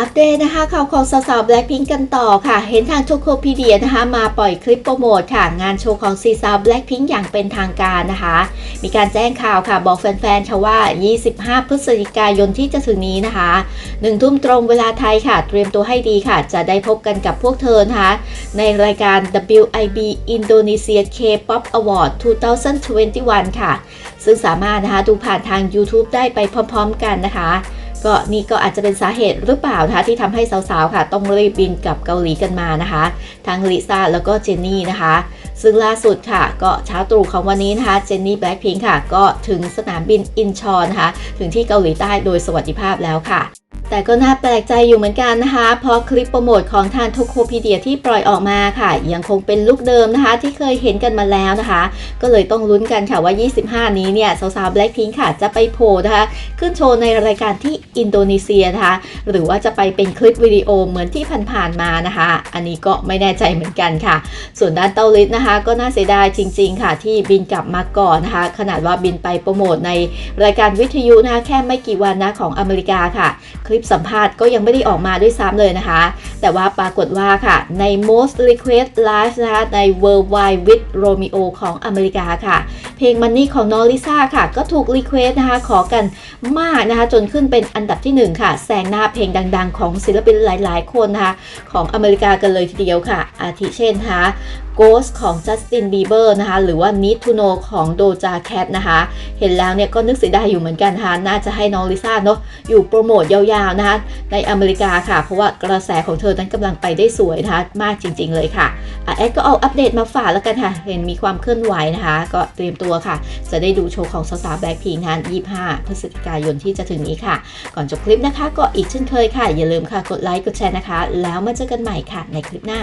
อัปเดตนะคะข่าวของสาวๆ Blackpink กันต่อค่ะ เห็นทางโชโคพีเดียนะคะ มาปล่อยคลิปโปรโมทค่ะ งานโชว์ของซีสาว Blackpink อย่างเป็นทางการนะคะ มีการแจ้งข่าวค่ะบอกแฟนๆค่ะว่า 25 พฤศจิกายนที่จะถึงนี้นะคะ1ทุ่มตรงเวลาไทยค่ะ เตรียมตัวให้ดีค่ะ จะได้พบกันกับพวกเธอนะคะ ในรายการ WIB Indonesia K-pop Award 2021 ค่ะ ซึ่งสามารถนะคะดูผ่านทาง YouTube ได้ไปพร้อมๆ กันนะคะ ก็นี่ก็อาจจะเป็นสาเหตุหรือเปล่านะคะที่ทำให้สาวๆค่ะ ต้องรีบบินกลับเกาหลีกันมานะคะ ทั้งลิซ่าแล้วก็เจนนี่นะคะ ซึ่งล่าสุดค่ะ ก็เช้าตรู่ของวันนี้นะคะเจนนี่แบล็คพิงค่ะ ก็ถึงสนามบินอินชอนนะคะ ถึงที่เกาหลีใต้โดยสวัสดิภาพแล้วค่ะ แต่ก็น่าแปลกใจอยู่เหมือนกันนะคะ เพราะคลิปโปรโมทของทางโทโคพีเดียที่ปล่อยออกมาค่ะ ยังคงเป็นลุคเดิมนะคะ ที่เคยเห็นกันมาแล้วนะคะ ก็เลยต้องลุ้นกันค่ะว่า 25 นี้เนี่ย สาวๆ Blackpink ค่ะ จะไปโผล่นะคะ ขึ้นโชว์ในรายการที่อินโดนีเซียนะคะ หรือว่าจะไปเป็นคลิปวิดีโอเหมือนที่ผ่านๆมานะคะ อันนี้ก็ไม่แน่ใจเหมือนกันค่ะ ส่วนด้านเต้าลิสนะคะ ก็น่าเสียดายจริง ๆ ค่ะ ที่บินกลับมาก่อนนะคะ ขนาดว่าบินไปโปรโมทในรายการวิทยุนะคะแค่ไม่กี่วันนะของอเมริกาค่ะคลิิปสัมภาษณ์ก็ยังไม่ได้ออกมาด้วยซ้ำเลยนะคะ แต่ว่าปรากฏว่าค่ะใน most request live นะคะใน worldwide with Romeo ของอเมริกาค่ะ เพลง Money ของน้องลิซ่าค่ะ ก็ถูกรีเควสนะคะขอกันมากนะคะ จนขึ้นเป็นอันดับที่ 1 ค่ะแซงหน้าเพลงดัง ๆ ของศิลปินหลาย ๆ คนนะคะของอเมริกากันเลยทีเดียวค่ะ อาทิเช่นนะคะ Ghost ของ Justin Bieber นะคะ หรือว่า Need to Know ของ Doja Cat นะคะ เห็นแล้วเนี่ยก็นึกเสียดายอยู่เหมือนกันนะคะ น่าจะให้น้องลิซ่าเนาะอยู่โปรโมทยาวๆนะคะในอเมริกาค่ะ เพราะว่ากระแสของเธอนั้นกำลังไปได้สวยนะคะ มากจริงๆเลยค่ะแอดก็เอาอัปเดตมาฝากแล้วกันค่ะ เห็นมีความเคลื่อนไหวนะคะ ก็เตรียมตัวค่ะ จะได้ดูโชว์ของสาวๆแบล็คพิงค์นะคะ25 พฤศจิกายนที่จะถึงนี้ค่ะ ก่อนจบคลิปนะคะ ก็อีกเช่นเคยค่ะ อย่าลืมค่ะกดไลค์กดแชร์นะคะ แล้วมาเจอกันใหม่ค่ะในคลิปหน้า